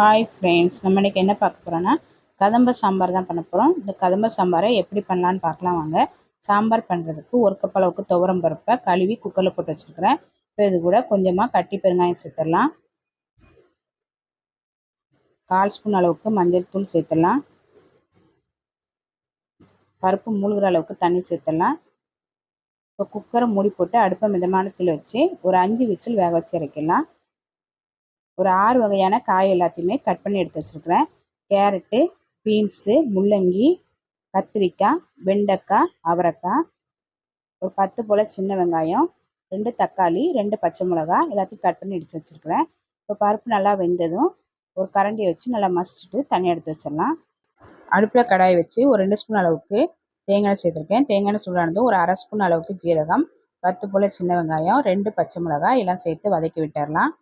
Hi friends நம்ம இன்றைக்கி என்ன பார்க்க போகிறோன்னா கதம்ப சாம்பார் தான் பண்ண போகிறோம் இந்த கதம்ப சாம்பாரை எப்படி பண்ணலான்னு பார்க்கலாம் வாங்க. சாம்பார் பண்ணுறதுக்கு ஒரு கப் அளவுக்கு துவரம் பருப்பை கழுவி குக்கரில் போட்டு வச்சுருக்கிறேன். இப்போ இது கூட கொஞ்சமாக கட்டி பெருங்காயம் சேர்த்துடலாம். கால் ஸ்பூன் அளவுக்கு மஞ்சள் தூள் சேர்த்துடலாம். பருப்பு மூழ்கிற அளவுக்கு தண்ணி சேர்த்துடலாம். இப்போ குக்கரை மூடி போட்டு அடுப்பை மிதமான தீயில் வச்சு ஒரு அஞ்சு விசில் வேக வச்சு இறக்கிடலாம். ஒரு ஆறு வகையான காய் எல்லாத்தையுமே கட் பண்ணி எடுத்து வச்சுருக்கிறேன். கேரட்டு பீன்ஸு முள்ளங்கி கத்திரிக்காய் வெண்டைக்காய் அவரைக்காய் ஒரு பத்து போல் சின்ன வெங்காயம் ரெண்டு தக்காளி ரெண்டு பச்சை மிளகா எல்லாத்தையும் கட் பண்ணி எடுத்து வச்சுருக்கிறேன். இப்போ பருப்பு நல்லா வெந்ததும் ஒரு கரண்டியை வச்சு நல்லா மசிச்சுட்டு தனியாக எடுத்து வச்சிடலாம். அடுப்பில் கடாயை வச்சு ஒரு ரெண்டு ஸ்பூன் அளவுக்கு தேங்காய் சேர்த்துருக்கேன். தேங்காய் சூடானதும் ஒரு அரை ஸ்பூன் அளவுக்கு ஜீரகம் பத்து போல் சின்ன வெங்காயம் ரெண்டு பச்சை மிளகாய் எல்லாம் சேர்த்து வதக்கி விட்டுடலாம்.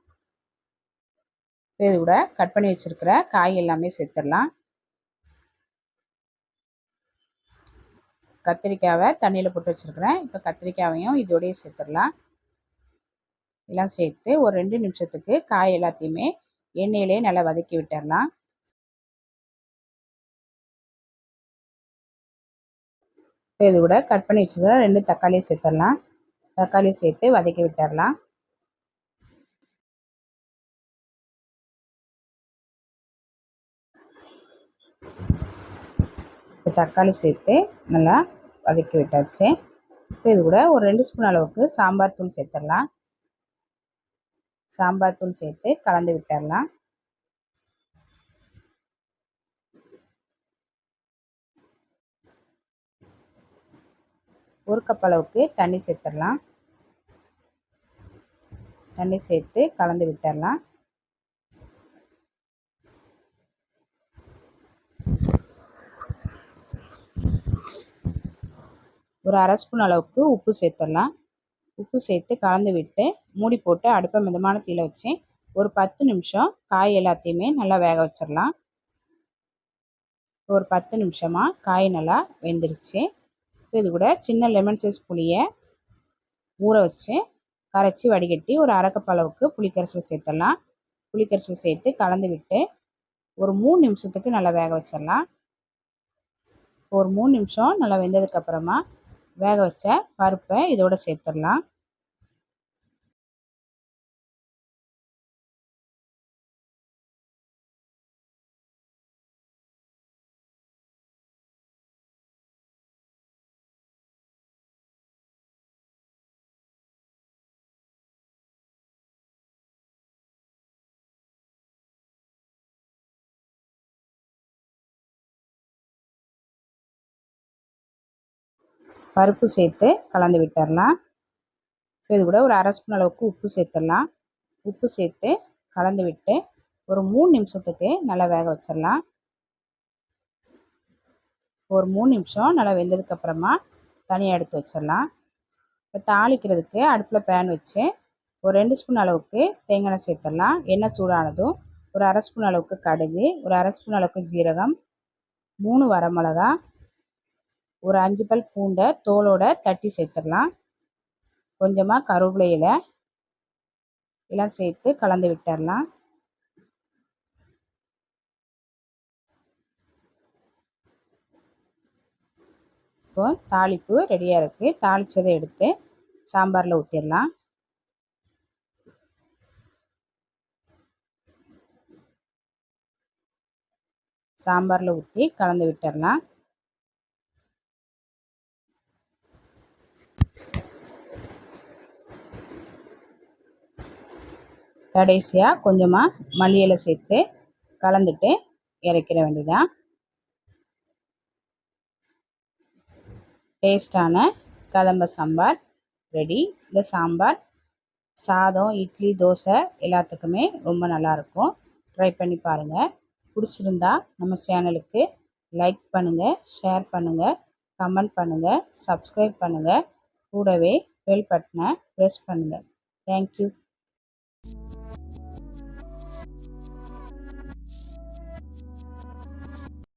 இது கூட கட் பண்ணி வச்சுருக்கிற காய் எல்லாமே சேர்த்துடலாம். கத்திரிக்காவை தண்ணியில் போட்டு வச்சுருக்கிறேன். இப்போ கத்திரிக்காவையும் இதோடய சேர்த்துடலாம். எல்லாம் சேர்த்து ஒரு ரெண்டு நிமிஷத்துக்கு காய் எல்லாத்தையுமே எண்ணெயிலே நல்லா வதக்கி விட்டுடலாம். இப்போ இது கூட கட் பண்ணி வச்சுருக்கிற ரெண்டு தக்காளியும் சேர்த்துடலாம். தக்காளி சேர்த்து வதக்கி விட்டுடலாம். இப்போ தக்காளி சேர்த்து நல்லா வதக்கி விட்டாச்சு. இப்போ இது கூட ஒரு ரெண்டு ஸ்பூன் அளவுக்கு சாம்பார் தூள் சேர்த்துடலாம். சாம்பார் தூள் சேர்த்து கலந்து விட்டுடலாம். ஒரு கப் அளவுக்கு தண்ணி சேர்த்துடலாம். தண்ணி சேர்த்து கலந்து விட்டுடலாம். ஒரு அரை ஸ்பூன் அளவுக்கு உப்பு சேர்த்துடலாம். உப்பு சேர்த்து கலந்து விட்டு மூடி போட்டு அடுப்பை மிதமான தீயில் வச்சு ஒரு பத்து நிமிஷம் காய் எல்லாத்தையுமே நல்லா வேக வச்சிடலாம். ஒரு பத்து நிமிஷமாக காய் நல்லா வெந்துருச்சு. இப்போ இது கூட சின்ன லெமன் சைஸ் புளியை ஊற வச்சு கரைச்சி வடிகட்டி ஒரு அரைக்கப் அளவுக்கு புளிக்கரைசல் சேர்த்துடலாம். புளிக்கரைசல் சேர்த்து கலந்து விட்டு ஒரு மூணு நிமிஷத்துக்கு நல்லா வேக வச்சிடலாம். ஒரு மூணு நிமிஷம் நல்லா வெந்ததுக்கப்புறமா வேக வச்ச பருப்பை இதோடு சேர்த்துடலாம். பருப்பு சேர்த்து கலந்து விட்டுடலாம் இது கூட ஒரு அரை ஸ்பூன் அளவுக்கு உப்பு சேர்த்துடலாம். உப்பு சேர்த்து கலந்து விட்டு ஒரு மூணு நிமிஷத்துக்கு நல்லா வேக வச்சிடலாம். ஒரு மூணு நிமிஷம் நல்லா வெந்ததுக்கப்புறமா தனியாக எடுத்து வச்சிடலாம். இப்போ தாளிக்கிறதுக்கு அடுப்பில் பேன் வச்சு ஒரு ரெண்டு ஸ்பூன் அளவுக்கு தேங்காய் எண்ணெய் சேர்த்துடலாம். எண்ணெய் சூடானதும் ஒரு அரை ஸ்பூன் அளவுக்கு கடுகு ஒரு அரை ஸ்பூன் அளவுக்கு ஜீரகம் மூணு வரமிளகா ஒரு அஞ்சு பல் பூண்டை தோலோட தட்டி சேர்த்துடலாம். கொஞ்சமாக கருவேப்பிலை இலை எல்லாம் சேர்த்து கலந்து விட்டுடலாம். இப்போ தாளிப்பு ரெடியாக இருக்குது தாளித்ததை எடுத்து சாம்பாரில் ஊற்றிடலாம் சாம்பாரில் ஊற்றி கலந்து விட்டுடலாம். கடைசியாக கொஞ்சமாக மல்லியலை சேர்த்து கலந்துட்டு இறக்கிற வேண்டியதான் டேஸ்டான கதம்ப சாம்பார் ரெடி இந்த சாம்பார் சாதம் இட்லி தோசை எல்லாத்துக்குமே ரொம்ப நல்லாயிருக்கும். ட்ரை பண்ணி பாருங்கள் பிடிச்சிருந்தா நம்ம சேனலுக்கு லைக் பண்ணுங்கள் ஷேர் பண்ணுங்கள் கமெண்ட் பண்ணுங்கள் சப்ஸ்கிரைப் பண்ணுங்கள் கூடவே பெல் பட்டனை ப்ரெஸ் பண்ணுங்கள் தேங்க்யூ You.